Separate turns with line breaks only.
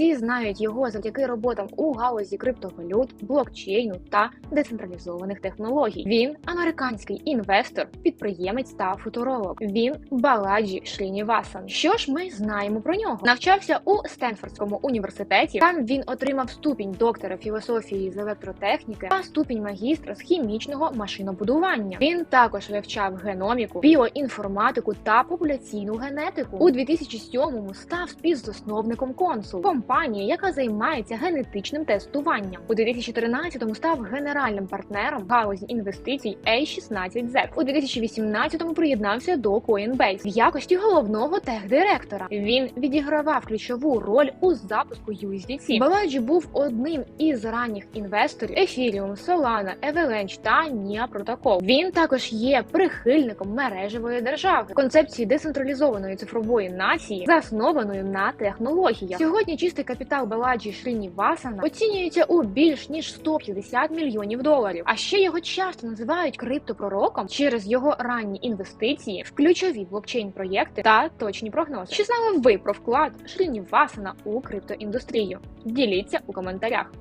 Всі знають його завдяки роботам у галузі криптовалют, блокчейну та децентралізованих технологій. Він американський інвестор, підприємець та футуролог. Він Баладжі Шрінівасан. Що ж ми знаємо про нього? Навчався у Стенфордському університеті. Там він отримав ступінь доктора філософії з електротехніки та ступінь магістра з хімічного машинобудування. Він також вивчав геноміку, біоінформатику та популяційну генетику. У 2007-му став співзасновником консул компанії, яка займається генетичним тестуванням. У 2013-му став генеральним партнером галузі інвестицій A16Z. У 2018-му приєднався до Coinbase в якості головного техдиректора. Він відігравав ключову роль у запуску USDC. Баладжі був одним із ранніх інвесторів Ethereum, Solana, Avalanche та NIA Protocol. Він також є прихильником мережевої держави, концепції децентралізованої цифрової нації, заснованої на технологіях. Сьогодні чистий капітал Баладжі Шрінівасана оцінюється у більш ніж 150 мільйонів доларів. А ще його часто називають криптопророком через його ранні інвестиції в ключові блокчейн-проєкти та точні прогнози. Чи знали ви про вклад Шрінівасана у криптоіндустрію? Діліться у коментарях.